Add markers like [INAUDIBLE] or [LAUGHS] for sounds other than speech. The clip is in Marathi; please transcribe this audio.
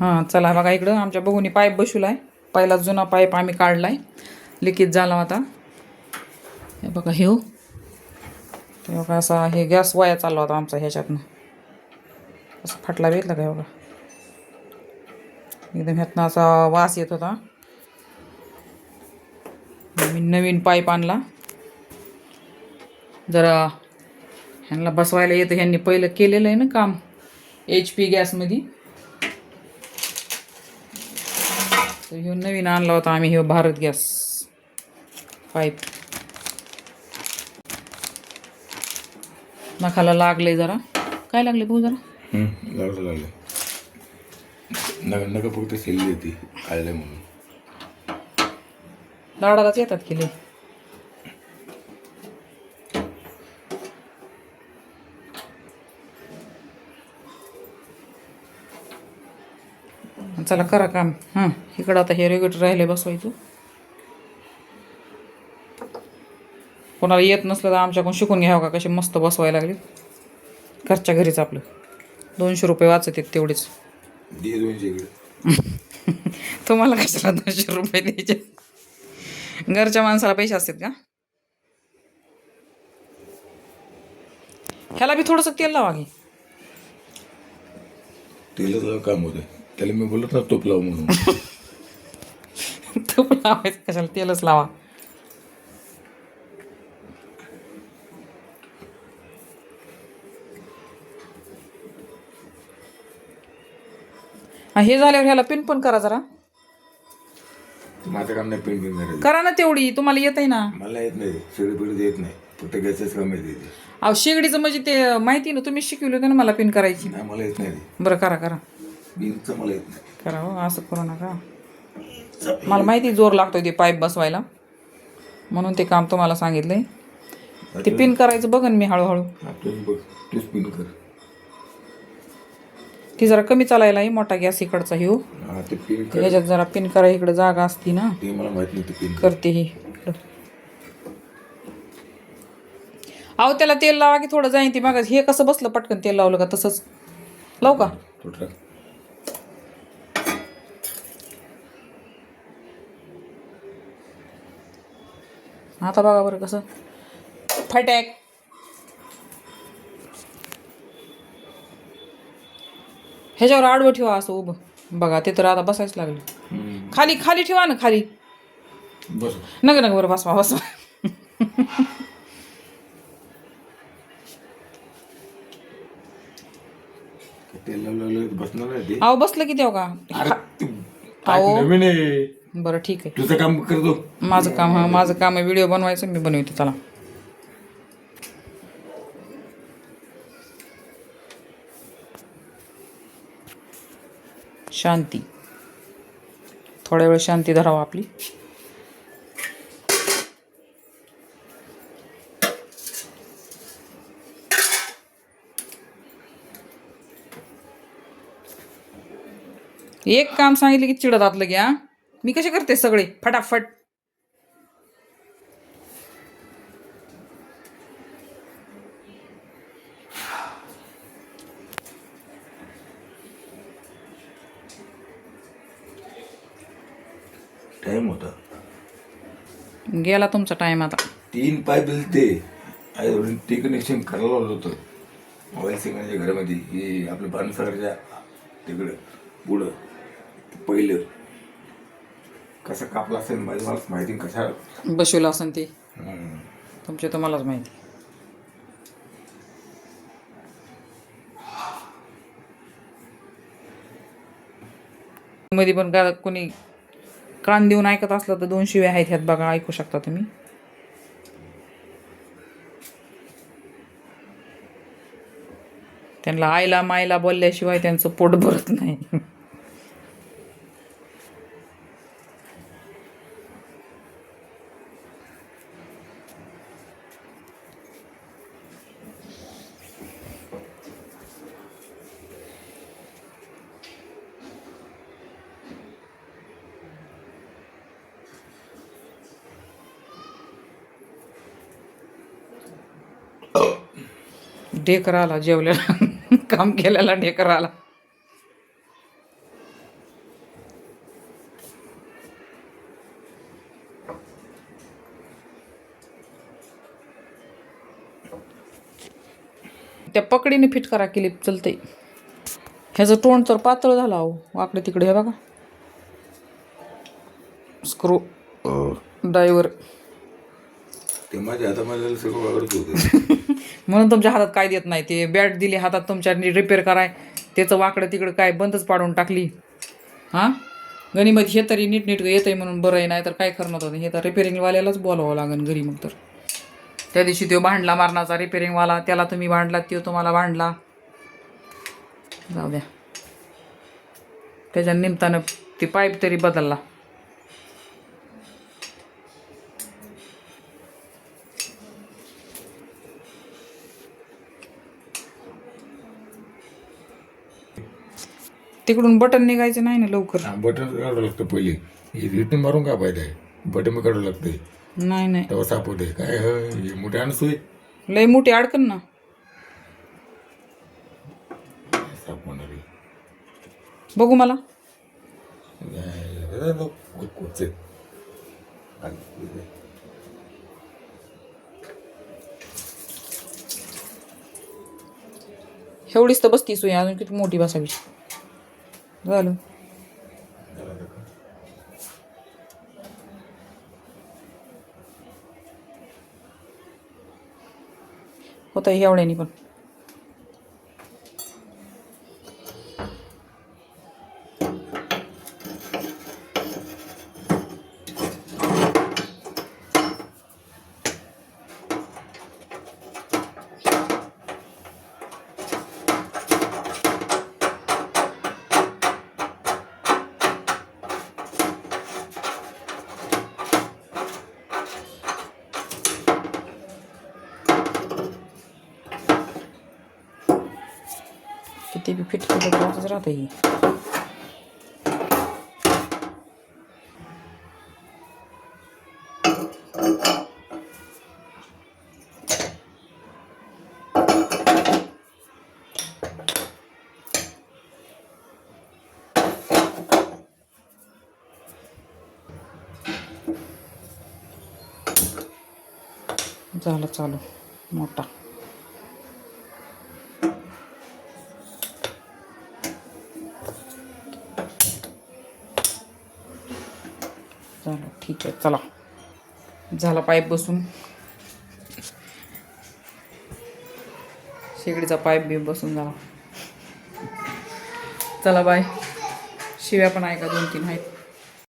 हां चला बघा इकडं. आमच्या बघूनी पाईप बसवलाय पहिला जुना पाईप आम्ही काढलाय. लिकेज झाला होता. हे बघा हे हो. हे. बघा असा हे गॅस वाया चालला होता आमचा ह्याच्यातनं. असं फाटला भेटला काय बघा? एकदम ह्यातनं असा वास येत होता. मी नवीन पाईप आणला. जरा ह्यांना बसवायला येतं. ह्यांनी पहिलं केलेलं आहे ना काम. एच पी गॅसमध्ये. तर ह्यो नवीन आणला होता आम्ही ह्यो भारत गॅस पाईप. नखाला लागले जरा. काय लागले भाऊ जरा? लागलं लागलं. नका नका फक्त शेल्ली होती काढलंय म्हणून. लाडालाच येतात केले चला करा काम. हां इकडं आता हे रेग्युलेटर राहिले बसवायचं. कोणाला येत नसलं तर आमच्याकडून शिकून घ्यावं का? कसे मस्त बसवायला लागले. घरच्या घरीच आपलं. दोनशे रुपये वाचत आहेत तेवढेच. [LAUGHS] तुम्हाला कशाला दोनशे रुपये द्यायचे? घरच्या माणसाला पैसे असतात का? ह्याला बी थोडंसं तेल लावा की. तेलाचं काम होतं त्याला मी बोलत ना तोप लाव म्हणून. तूप लावायचं कशाला? तेलच लावा. हा, हे झाल्यावर ह्याला पिन पण करा जरा. माझं काम नाही पेंट करायचं. करा ना तेवढी तुम्हाला येत आहे ना. मला येत नाही शेडी पिढी येत नाही. फक्त गॅसच काम येते अहो शेगडीचं म्हणजे ते माहिती ना तुम्ही शिकवलं होतं ना मला पिन करायची. नाही मला येत नाही. ते बरं करा करा. बिनचं मला येत नाही. करा हो असं करू नका. मला माहिती जोर लागतोय ते पाईप बसवायला. म्हणून ते काम तुम्हाला सांगितलंय. ते पिन करायचं बघन मी हळूहळू. हा तूच बघ तूच पिन कर. ती जरा कमी चालायला आहे मोठा गॅस इकडचा ही हो हा ते पिन कर. ह्याच्यात जरा पिन करा इकडे जागा असती ना. ते मला माहीत नाही ते पिन कर. करते ही. इकडं. अहो त्याला तेल लावा की थोडं जाईन ती मागा. हे कसं बसलं पटकन तेल लावलं का तसंच? लावू का? आता बघा बरं कसं. फटॅक. ह्याच्यावर आडवं ठेवा असं उभं. बघा ते तर आता बसायच लागले. खाली खाली ठेवा ना खाली. बस नग नग बरं बसवा बसवा [LAUGHS] तेल लावलं बसणार नाही ते. अहो बसलं की तेव्हा का? अरे तू पाईप नवीन आहे बरं ठीक आहे. तुझं काम करतो माझं काम हा माझं काम आहे. व्हिडिओ बनवायचं मी बनवते. चला. शांती. थोड्या वेळ शांती धरावं आपली. एक काम सांगितलं की चिडत आतलं घ्या मी कसे करते सगळे? फटाफट. टाइम होता. गेला तुमचा टाइम आता. तीन पाईप दिले ते आई ते कनेक्शन करायला लावलं होतं. मोबाईल सिंगाच्या घरामध्ये हे आपलं भानसागरच्या तिकडं पुढं. पहिलं. कसं कापला असेल माझी मलाच माहिती कशा? बसवलं असेल ते. हम्म. तुमचे तुम्हालाच माहिती. मध्ये पण का कोणी कान देऊन ऐकत असलं तर दोन शिव्या आहेत ह्यात बघा ऐकू शकता तुम्ही. त्यांना आईला मायला बोलल्याशिवाय त्यांचं पोट भरत नाही. ढेकर आला जेवलेला. [LAUGHS] काम केलेला ढेकर आला त्या पकडीने फिट करा केली चलते ह्याचं तोंड तर पातळ झालं अहो आकडे तिकडे हे बघा. स्क्रू ड्रायव्हर ते माझ्या हातामध्ये सगळं वागडत होतं. [LAUGHS] म्हणून तुमच्या हातात काय देत नाही ते बॅट दिली हातात तुमच्या रिपेअर कराय त्याचं वाकडं तिकडं काय बंदच पाडून टाकली. हां? गणिमत हे तरी नीट नीट येत आहे म्हणून बरं आहे नाही तर काय करणार होतं हे तर रिपेअरिंगवाल्यालाच बोलावं लागेल घरी मग तर. त्या दिवशी तो भांडला मारणाचा रिपेअरिंगवाला त्याला तुम्ही भांडला तो तुम्हाला भांडला. जाऊ द्या. त्याच्या निमित्तानं ती पाईप तरी बदलला. तिकडून बटन निघायचं नाही ना लवकर. हा, बटन काढावं लागतं पहिले. हे रिटर्न मारून का फायदा आहे बटन काढावं लागतंय नाही नाही. तेव्हा सापवते काय ह, हे मोठे आणसोय लय मोठी अडकन ना. सापवणारी बघू मला. कुठचे एवढीच तर बसती सोय अजून किती मोठी बसावी. झालं होतं एवढ्यानी पण. ते बी फिट केलं तर राहतं ही झालं चालू मोठा झालं. ठीक आहे चला. झाला पाईप बसून. शेगडीचा पाईप बी बसून झाला. चला बाय. शिव्या पण आहे का दोन तीन आहेत?